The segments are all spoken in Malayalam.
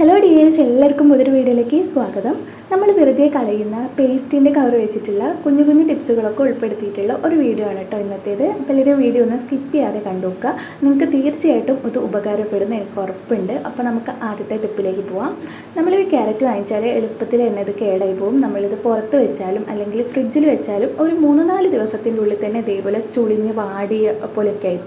ഹലോ ഡിയേഴ്സ് എല്ലാവർക്കും പുതിയൊരു വീഡിയോയിലേക്ക് സ്വാഗതം. നമ്മൾ വെറുതെ കളയുന്ന പേസ്റ്റിന്റെ കവർ വെച്ചിട്ടുള്ള കുഞ്ഞു കുഞ്ഞു ടിപ്സുകളൊക്കെ ഉൾപ്പെടുത്തിയിട്ടുള്ള ഒരു വീഡിയോ ആണ് കേട്ടോ ഇന്നത്തേത്. അപ്പോൾ വീഡിയോ ഒന്ന് സ്കിപ്പ് ചെയ്യാതെ കണ്ടു നോക്കുക. നിങ്ങൾക്ക് തീർച്ചയായിട്ടും ഇത് ഉപകാരപ്പെടുന്ന എനിക്ക് ഉറപ്പുണ്ട്. അപ്പോൾ നമുക്ക് ആദ്യത്തെ ടിപ്പിലേക്ക് പോവാം. ഈ ക്യാരറ്റ് വാങ്ങിച്ചാൽ എളുപ്പത്തിൽ തന്നെ ഇത് കേടായി പോകും നമ്മളിത് പുറത്ത് വെച്ചാലും അല്ലെങ്കിൽ ഫ്രിഡ്ജിൽ വെച്ചാലും ഒരു മൂന്ന് നാല് ദിവസത്തിന്റെ ഉള്ളിൽ തന്നെ ഇതേപോലെ ചുളിഞ്ഞ് വാടിയ പോലെയൊക്കെ ആയി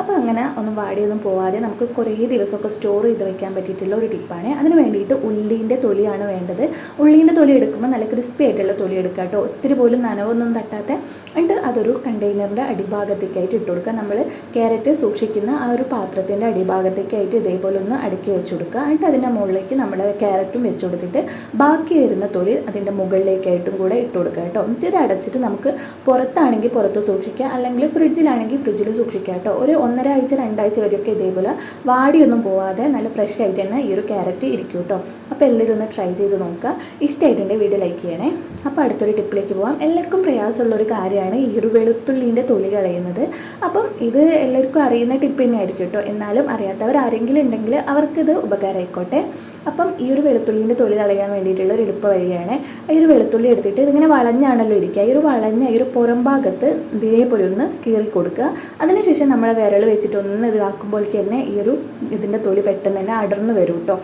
അപ്പോൾ അങ്ങനെ ഒന്നും വാടിയൊന്നും പോവാതെ നമുക്ക് കുറേ ദിവസമൊക്കെ സ്റ്റോർ ചെയ്ത് വെക്കാൻ പറ്റിയിട്ടുള്ള ഒരു ടിപ്പാണ് അതിന് വേണ്ടിയിട്ട് ഉള്ളീന്റെ തൊലിയാണ് വേണ്ടത്. ഉള്ളീന്റെ തൊലി എടുക്കുമ്പോൾ നല്ല ക്രിസ്പി ആയിട്ടുള്ള തൊലി എടുക്കുക കേട്ടോ. ഒത്തിരി പോലും നനവൊന്നും തട്ടാത്ത എന്നിട്ട് അതൊരു കണ്ടെയ്നറിന്റെ അടിഭാഗത്തേക്കായിട്ട് ഇട്ട് കൊടുക്കുക. നമ്മൾ ക്യാരറ്റ് സൂക്ഷിക്കുന്ന ആ ഒരു പാത്രത്തിന്റെ അടിഭാഗത്തേക്കായിട്ട് ഇതേപോലെ ഒന്ന് അടുക്കി വെച്ച് കൊടുക്കുക. എന്നിട്ട് അതിന്റെ മുകളിലേക്ക് നമ്മൾ ക്യാരറ്റും വെച്ച് കൊടുത്തിട്ട് ബാക്കി വരുന്ന തൊലി അതിന്റെ മുകളിലേക്കായിട്ടും കൂടെ ഇട്ട് കൊടുക്കുക കേട്ടോ. എന്നിട്ട് ഇത് അടച്ചിട്ട് നമുക്ക് പുറത്താണെങ്കിൽ പുറത്ത് സൂക്ഷിക്കുക അല്ലെങ്കിൽ ഫ്രിഡ്ജിലാണെങ്കിൽ ഫ്രിഡ്ജിൽ സൂക്ഷിക്കുക കേട്ടോ. ഒരു ഒന്നര ആഴ്ച രണ്ടാഴ്ച വരെയൊക്കെ ഇതേപോലെ വാടിയൊന്നും പോവാതെ നല്ല ഫ്രഷ് ആയിട്ട് തന്നെ ഈ ഒരു ക്യാരറ്റ് ഇരിക്കും കേട്ടോ അപ്പോൾ എല്ലാവരും ഒന്ന് ട്രൈ ചെയ്ത് നോക്കുക. ഇഷ്ടമായിട്ടുണ്ടെങ്കിൽ വീഡിയോ ലൈക്ക് ചെയ്യണേ. അപ്പോൾ അടുത്തൊരു ടിപ്പിലേക്ക് പോകാം എല്ലാവർക്കും പ്രയാസമുള്ള ഒരു കാര്യമാണ് ഈ ഒരു വെളുത്തുള്ളീന്റെ തൊലി കളയുന്നത്. അപ്പം ഇത് എല്ലാവർക്കും അറിയുന്ന ടിപ്പ് തന്നെയായിരിക്കും കേട്ടോ എന്നാലും അറിയാത്തവർ ആരെങ്കിലും ഉണ്ടെങ്കിൽ അവർക്കിത് ഉപകാരമായിക്കോട്ടെ. അപ്പം ഈ ഒരു വെളുത്തുള്ളീന്റെ തൊലി കളയാൻ വേണ്ടിയിട്ടുള്ള ഒരു എളുപ്പ വഴിയാണ്. ഈ ഒരു വെളുത്തുള്ളി എടുത്തിട്ട് ഇതിങ്ങനെ വളഞ്ഞാണല്ലോ ഇരിക്കുക. ഈ ഒരു വളഞ്ഞ ഈ ഒരു പുറം ഭാഗത്ത് ഇതേപോലെ ഒന്ന് കീറി കൊടുക്കുക. അതിനുശേഷം നമ്മൾ വിരൽ വെച്ചിട്ട് ഒന്ന് ഇതാക്കുമ്പോഴേക്ക് തന്നെ ഈ ഒരു ഇതിന്റെ തൊലി പെട്ടെന്ന് തന്നെ അടർന്ന് വരും കേട്ടോ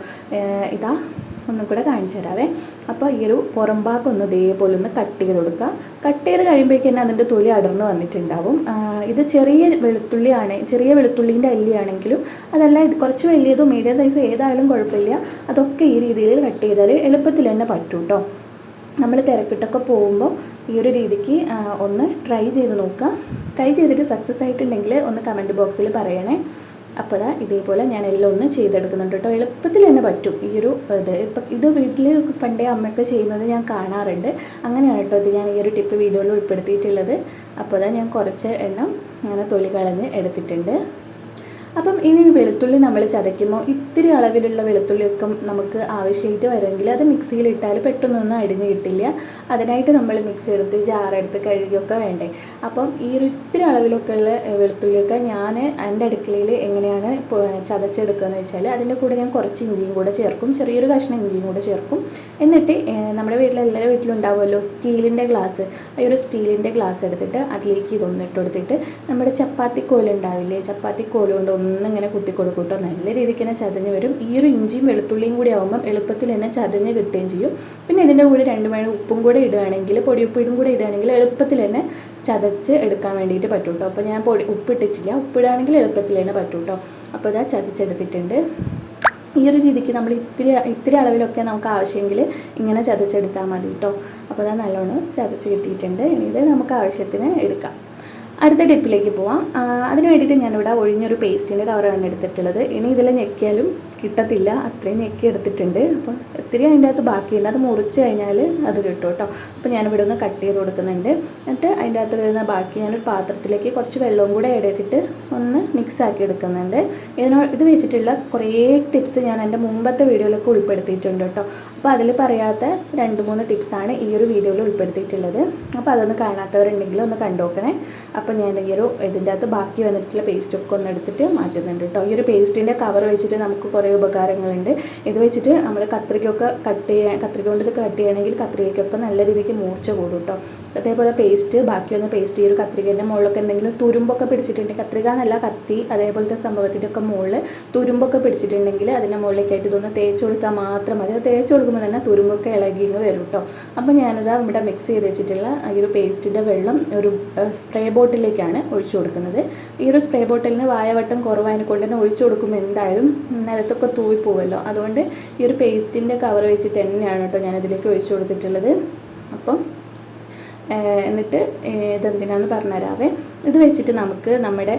ഇതാ ഒന്നും കൂടെ കാണിച്ചു തരാവേ. അപ്പോൾ ഈ ഒരു പുറം ഒന്ന് ഇതേപോലെ ഒന്ന് കട്ട് ചെയ്ത് കൊടുക്കുക. കട്ട് ചെയ്ത് കഴിയുമ്പോഴേക്കും തന്നെ അതിന്റെ തൊലി അടർന്ന് വന്നിട്ടുണ്ടാവും. ഇത് ചെറിയ വെളുത്തുള്ളിയാണ്. ചെറിയ വെളുത്തുള്ളീന്റെ അല്ലിയാണെങ്കിലും അതല്ല ഇത് കുറച്ച് വലിയതും മീഡിയം സൈസ് ഏതായാലും കുഴപ്പമില്ല. അതൊക്കെ ഈ രീതിയിൽ കട്ട് ചെയ്താൽ എളുപ്പത്തിൽ തന്നെ പറ്റും കേട്ടോ നമ്മൾ തിരക്കിട്ടൊക്കെ പോകുമ്പോൾ ഈ ഒരു രീതിക്ക് ഒന്ന് ട്രൈ ചെയ്ത് നോക്കുക. ട്രൈ ചെയ്തിട്ട് സക്സസ് ആയിട്ടുണ്ടെങ്കിൽ ഒന്ന് കമന്റ് ബോക്സിൽ പറയണേ. അപ്പോൾ അതാ ഇതേപോലെ ഞാൻ എല്ലാം ഒന്ന് ചെയ്തെടുക്കുന്നുണ്ട് കേട്ടോ. എളുപ്പത്തിൽ തന്നെ പറ്റും. ഈ ഒരു ഇത് ഇപ്പം ഇത് വീട്ടിൽ പണ്ടേ അമ്മയൊക്കെ ചെയ്യുന്നത് ഞാൻ കാണാറുണ്ട്. അങ്ങനെയാണ് കേട്ടോ ഇത് ഞാൻ ഈ ഒരു ടിപ്പ് വീഡിയോയിൽ ഉൾപ്പെടുത്തിയിട്ടുള്ളത്. അപ്പോൾ അതാ ഞാൻ കുറച്ച് എണ്ണം അങ്ങനെ തൊലി കളഞ്ഞ് എടുത്തിട്ടുണ്ട്. അപ്പം ഇനി വെളുത്തുള്ളി നമ്മൾ ചതയ്ക്കുമ്പോൾ ഇത്തിരി അളവിലുള്ള വെളുത്തുള്ളിയൊക്കെ നമുക്ക് ആവശ്യമായിട്ട് വരുമെങ്കിൽ അത് മിക്സിയിലിട്ടാൽ പെട്ടെന്നൊന്നും അടിഞ്ഞ് കിട്ടില്ല. അതിനായിട്ട് നമ്മൾ മിക്സി എടുത്ത് ജാറെടുത്ത് കഴുകിയൊക്കെ വേണ്ടേ. അപ്പം ഈ ഒരു ഇത്തിരി അളവിലൊക്കെ ഉള്ള വെളുത്തുള്ളിയൊക്കെ ഞാൻ എന്റെ അടുക്കളയിൽ എങ്ങനെയാണ് ചതച്ചെടുക്കുക എന്ന് വെച്ചാൽ അതിന്റെ കൂടെ ഞാൻ കുറച്ച് ഇഞ്ചിയും കൂടെ ചേർക്കും. ചെറിയൊരു കഷ്ണം ഇഞ്ചിയും കൂടെ ചേർക്കും. എന്നിട്ട് നമ്മുടെ വീട്ടിൽ എല്ലാവരുടെ വീട്ടിലുണ്ടാവുമല്ലോ സ്റ്റീലിന്റെ ഗ്ലാസ്. ഈ ഒരു സ്റ്റീലിന്റെ ഗ്ലാസ് എടുത്തിട്ട് അതിലേക്ക് ഇതൊന്നിട്ട് കൊടുത്തിട്ട് നമ്മുടെ ചപ്പാത്തി കോലുണ്ടാവില്ലേ ചപ്പാത്തി കോലുകൊണ്ട് ഒന്നിങ്ങനെ കുത്തി കൊടുക്കും കേട്ടോ നല്ല രീതിക്ക് തന്നെ ചതഞ്ഞ് വരും. ഈ ഒരു ഇഞ്ചിയും വെളുത്തുള്ളിയും കൂടി ആകുമ്പം എളുപ്പത്തിൽ തന്നെ ചതഞ്ഞ് കിട്ടുകയും ചെയ്യും. പിന്നെ ഇതിന്റെ കൂടെ രണ്ട് മണി ഉപ്പും കൂടെ ഇടുകയാണെങ്കിൽ പൊടിയുപ്പിടും കൂടെ ഇടുകയാണെങ്കിൽ എളുപ്പത്തിൽ തന്നെ ചതച്ച് എടുക്കാൻ വേണ്ടിയിട്ട് പറ്റും കേട്ടോ അപ്പോൾ ഞാൻ പൊടി ഉപ്പിട്ടിട്ടില്ല. ഉപ്പിടുകയാണെങ്കിൽ എളുപ്പത്തിൽ തന്നെ പറ്റും കേട്ടോ അപ്പോൾ ഇതാ ചതച്ചെടുത്തിട്ടുണ്ട്. ഈ ഒരു രീതിക്ക് നമ്മൾ ഇത്തിരി ഇത്തിരി അളവിലൊക്കെ നമുക്ക് ആവശ്യമെങ്കിൽ ഇങ്ങനെ ചതച്ചെടുത്താൽ മതി കേട്ടോ അപ്പോൾ അത് നല്ലോണം ചതച്ച് കിട്ടിയിട്ടുണ്ട്. ഇനി ഇത് നമുക്ക് ആവശ്യത്തിന് എടുക്കാം. അടുത്ത ടിപ്പിലേക്ക് പോവാം. അതിന് വേണ്ടിയിട്ട് ഞാനിവിടെ ഒഴിഞ്ഞൊരു പേസ്റ്റിന്റെ കവറാണ് എടുത്തിട്ടുള്ളത്. ഇനി ഇതിൽ ഞെക്കിയാലും കിട്ടത്തില്ല. അത്രയും ഞെക്കി എടുത്തിട്ടുണ്ട്. അപ്പോൾ ഒത്തിരി അതിന്റെ അകത്ത് ബാക്കിയുണ്ട്. അത് മുറിച്ച് കഴിഞ്ഞാൽ അത് കിട്ടും കേട്ടോ. അപ്പോൾ ഞാനിവിടെ ഒന്ന് കട്ട് ചെയ്ത് കൊടുക്കുന്നുണ്ട്. എന്നിട്ട് അതിന്റെ അകത്ത് വരുന്ന ബാക്കി ഞാനൊരു പാത്രത്തിലേക്ക് കുറച്ച് വെള്ളവും കൂടെ ആഡ് ചെയ്തിട്ട് ഒന്ന് മിക്സ് ആക്കി എടുക്കുന്നുണ്ട്. ഇതിനോ ഇത് വെച്ചിട്ടുള്ള കുറേ ടിപ്സ് ഞാൻ എന്റെ മുമ്പത്തെ വീഡിയോയിലൊക്കെ ഉൾപ്പെടുത്തിയിട്ടുണ്ട് കേട്ടോ. അപ്പോൾ അതിൽ പറയാത്ത രണ്ട് മൂന്ന് ടിപ്സാണ് ഈ ഒരു വീഡിയോയിൽ ഉൾപ്പെടുത്തിയിട്ടുള്ളത്. അപ്പോൾ അതൊന്ന് കാണാത്തവരുണ്ടെങ്കിൽ ഒന്ന് കണ്ടുനോക്കണേ അപ്പോൾ ഞാൻ ഈ ഒരു ഇതിന്റെ അകത്ത് ബാക്കി വന്നിട്ടുള്ള പേസ്റ്റൊക്കെ ഒന്ന് എടുത്തിട്ട് മാറ്റുന്നുണ്ട് കേട്ടോ. ഈ ഒരു പേസ്റ്റിന്റെ കവർ വെച്ചിട്ട് നമുക്ക് കുറേ ഉപകാരങ്ങളുണ്ട്. ഇത് വെച്ചിട്ട് നമ്മൾ കത്രികയൊക്കെ കട്ട് ചെയ്യാൻ കത്രിക കൊണ്ട് ഇത് കട്ട് ചെയ്യണമെങ്കിൽ കത്രികയ്ക്കൊക്കെ നല്ല രീതിക്ക് മൂർച്ച കൂടും കേട്ടോ അതേപോലെ പേസ്റ്റ് ബാക്കി വന്ന പേസ്റ്റ് ഈ കത്രികേന്റെ മുകളിലൊക്കെ എന്തെങ്കിലും തുരുമ്പൊക്കെ പിടിച്ചിട്ടുണ്ടെങ്കിൽ കത്രിക എന്നല്ല കത്തി അതേപോലത്തെ സംഭവത്തിന്റെ ഒക്കെ മുകളിൽ തുരുമ്പൊക്കെ പിടിച്ചിട്ടുണ്ടെങ്കിൽ അതിന്റെ മുകളിലേക്കായിട്ട് ഇതൊന്ന് തേച്ച് കൊടുത്താൽ മാത്രം മതി. തേച്ച് കൊടുക്കുമ്പോൾ തന്നെ തുരുമ്പൊക്കെ ഇളകി ഇങ്ങ് വരും കേട്ടോ അപ്പോൾ ഞാനിത് ഇവിടെ മിക്സ് ചെയ്ത് വെച്ചിട്ടുള്ള ഈ ഒരു പേസ്റ്റിന്റെ വെള്ളം ഒരു സ്പ്രേ ബോട്ടിലേക്കാണ് ഒഴിച്ചു കൊടുക്കുന്നത്. ഈ ഒരു സ്പ്രേ ബോട്ടിലിന് വായവട്ടം കുറവായതിനെ കൊണ്ട് തന്നെ ഒഴിച്ചു കൊടുക്കുമ്പോൾ എന്തായാലും നിലത്തൊക്കെ പോവുമല്ലോ അതുകൊണ്ട് ഈ ഒരു പേസ്റ്റിന്റെ കവർ വെച്ചിട്ട് തന്നെയാണ് കേട്ടോ ഞാനിതിലേക്ക് ഒഴിച്ചു കൊടുത്തിട്ടുള്ളത്. അപ്പം എന്നിട്ട് ഇതെന്തിനാന്ന് പറഞ്ഞുതരാവേ. ഇത് വെച്ചിട്ട് നമുക്ക് നമ്മുടെ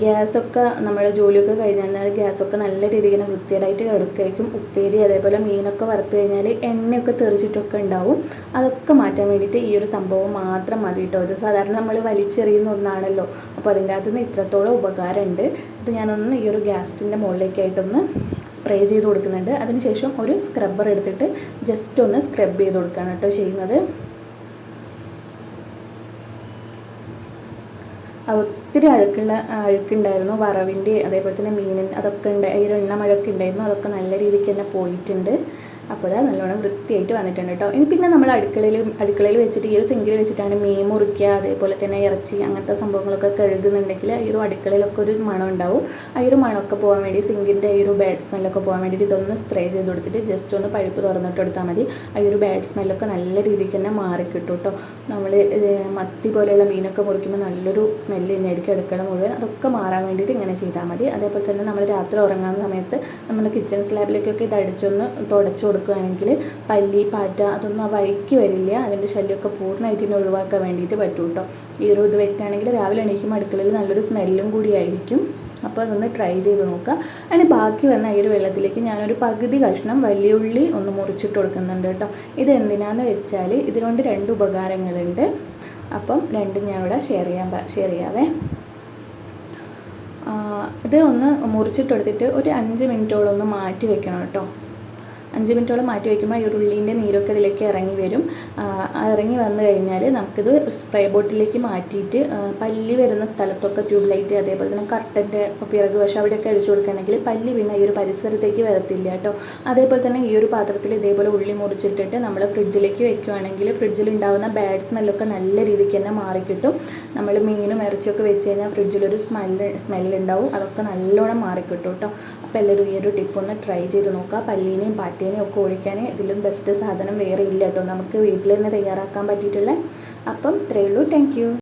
ഗ്യാസൊക്കെ നമ്മുടെ ജോലിയൊക്കെ കഴിഞ്ഞ് കഴിഞ്ഞാൽ ഗ്യാസൊക്കെ നല്ല രീതിയിൽ ഇങ്ങനെ വൃത്തിയായിട്ട് കിടക്കുകയായിരിക്കും ഉപ്പേരി അതേപോലെ മീനൊക്കെ വറുത്ത് കഴിഞ്ഞാൽ എണ്ണയൊക്കെ തെറിച്ചിട്ടൊക്കെ ഉണ്ടാവും. അതൊക്കെ മാറ്റാൻ വേണ്ടിയിട്ട് ഈ ഒരു സംഭവം മാത്രം മതി കേട്ടോ. ഇത് സാധാരണ നമ്മൾ വലിച്ചെറിയുന്ന ഒന്നാണല്ലോ. അപ്പോൾ അതിന്റെ അകത്ത് നിന്ന് ഇത്രത്തോളം ഉപകാരമുണ്ട്. ഇത് ഞാനൊന്ന് ഈ ഒരു ഗ്യാസിന്റെ മുകളിലേക്കായിട്ടൊന്ന് സ്പ്രേ ചെയ്ത് കൊടുക്കുന്നുണ്ട്. അതിനുശേഷം ഒരു സ്ക്രബ്ബർ എടുത്തിട്ട് ജസ്റ്റ് ഒന്ന് സ്ക്രബ് ചെയ്ത് കൊടുക്കുകയാണ് കേട്ടോ ചെയ്യുന്നത്. ഒത്തിരി അഴുക്കുള്ള അഴുക്കുണ്ടായിരുന്നു. വറവിന്റെ അതേപോലെ തന്നെ മീനിന്റെ അതൊക്കെ ഉണ്ട് ഈ എണ്ണമഴയൊക്കെ ഉണ്ടായിരുന്നു. അതൊക്കെ നല്ല രീതിക്ക് തന്നെ പോയിട്ടുണ്ട്. അപ്പോൾ അത് നല്ലോണം വൃത്തിയായിട്ട് വന്നിട്ടുണ്ട് കേട്ടോ ഇനി പിന്നെ നമ്മൾ അടുക്കളയിൽ അടുക്കളയിൽ വെച്ചിട്ട് ഈ ഒരു സിങ്കിൽ വെച്ചിട്ടാണ് മീൻ മുറിക്കുക അതേപോലെ തന്നെ ഇറച്ചി അങ്ങനത്തെ സംഭവങ്ങളൊക്കെ കഴുകുന്നുണ്ടെങ്കിൽ ഈ ഒരു അടുക്കളയിലൊക്കെ ഒരു മണം ഉണ്ടാവും. ആ ഒരു മണമൊക്കെ പോകാൻ വേണ്ടി സിങ്കിന്റെ ഈ ഒരു ബാഡ് സ്മെല്ലൊക്കെ പോകാൻ വേണ്ടിയിട്ട് ഇതൊന്ന് സ്പ്രേ ചെയ്ത് കൊടുത്തിട്ട് ജസ്റ്റ് ഒന്ന് പഴുപ്പ് തുറന്നിട്ട് കൊടുത്താൽ മതി. ആ ഒരു ബാഡ് സ്മെല്ലൊക്കെ നല്ല രീതിക്ക് തന്നെ മാറിക്കിട്ടും കേട്ടോ നമ്മൾ മത്തി പോലെയുള്ള മീനൊക്കെ മുറിക്കുമ്പോൾ നല്ലൊരു സ്മെല്ല് തന്നെയായിരിക്കും അടുക്കള മുഴുവൻ. അതൊക്കെ മാറാൻ വേണ്ടിയിട്ട് ഇങ്ങനെ ചെയ്താൽ മതി. അതേപോലെ തന്നെ നമ്മൾ രാത്രി ഉറങ്ങുന്ന സമയത്ത് നമ്മുടെ കിച്ചൺ സ്ലാബിലേക്കൊക്കെ ഇത് അടിച്ചൊന്ന് തുടച്ചു കൊടുക്കുകയാണെങ്കിൽ പല്ലി പാറ്റ അതൊന്നും ആ വഴിക്ക് വരില്ല. അതിന്റെ ശല്യമൊക്കെ പൂർണമായിട്ട് ഇതിനെ ഒഴിവാക്കാൻ വേണ്ടിയിട്ട് പറ്റും കേട്ടോ ഈ ഒരു ഇത് വെക്കുകയാണെങ്കിൽ രാവിലെ എണീക്കുമ്പോൾ അടുക്കളയിൽ നല്ലൊരു സ്മെല്ലും കൂടിയായിരിക്കും അപ്പോൾ അതൊന്ന് ട്രൈ ചെയ്ത് നോക്കുക. അതിന് ബാക്കി വന്ന ഈ ഒരു വെള്ളത്തിലേക്ക് ഞാനൊരു പകുതി കഷ്ണം വലിയ ഉള്ളി ഒന്ന് മുറിച്ചിട്ട് കൊടുക്കുന്നുണ്ട് കേട്ടോ. ഇത് എന്തിനാന്ന് വെച്ചാൽ ഇതിനുകൊണ്ട് രണ്ട് ഉപകാരങ്ങളുണ്ട്. അപ്പം രണ്ടും ഞാൻ ഇവിടെ ഷെയർ ചെയ്യാൻ ഷെയർ ചെയ്യാവേ. ഇത് ഒന്ന് മുറിച്ചിട്ടെടുത്തിട്ട് ഒരു അഞ്ച് മിനിറ്റോളം ഒന്ന് മാറ്റി വെക്കണം കേട്ടോ. അഞ്ച് മിനിറ്റോളം മാറ്റി വയ്ക്കുമ്പോൾ ഈ ഉള്ളീന്റെ നീരൊക്കെ അതിലേക്ക് ഇറങ്ങി വരും. ഇറങ്ങി വന്നു കഴിഞ്ഞാൽ നമുക്കിത് സ്പ്രേ ബോട്ടിലേക്ക് മാറ്റിയിട്ട് പല്ലി വരുന്ന സ്ഥലത്തൊക്കെ ട്യൂബ് ലൈറ്റ് അതേപോലെ തന്നെ കർട്ടന്റെ പിറകു വശം അവിടെയൊക്കെ അടിച്ചു കൊടുക്കുകയാണെങ്കിൽ പല്ലി പിന്നെ ഈ ഒരു പരിസരത്തേക്ക് വരത്തില്ല കേട്ടോ. അതേപോലെ തന്നെ ഈ ഒരു പാത്രത്തിൽ ഇതേപോലെ ഉള്ളി മുറിച്ചിട്ടിട്ട് നമ്മൾ ഫ്രിഡ്ജിലേക്ക് വെക്കുകയാണെങ്കിൽ ഫ്രിഡ്ജിൽ ഉണ്ടാകുന്ന ബാഡ് സ്മെല്ലൊക്കെ നല്ല രീതിക്ക് തന്നെ മാറിക്കിട്ടും. നമ്മൾ മീനും ഇറച്ചിയൊക്കെ വെച്ച് കഴിഞ്ഞാൽ ഫ്രിഡ്ജിലൊരു സ്മെല്ല് സ്മെല്ലുണ്ടാവും. അതൊക്കെ നല്ലോണം മാറിക്കിട്ടും കേട്ടോ. അപ്പോൾ എല്ലാവരും ഈ ഒരു ടിപ്പ് ഒന്ന് ട്രൈ ചെയ്ത് നോക്കുക. പല്ലീനെയും പാറ്റേനെയും ഒക്കെ ഒഴിക്കാൻ ഇതിലും ബെസ്റ്റ് സാധനം വേറെ ഇല്ല കേട്ടോ. നമുക്ക് വീട്ടിൽ തന്നെ തയ്യാറാക്കാൻ പറ്റിയിട്ടുള്ള അപ്പം ഇത്രയേ ഉള്ളൂ. താങ്ക്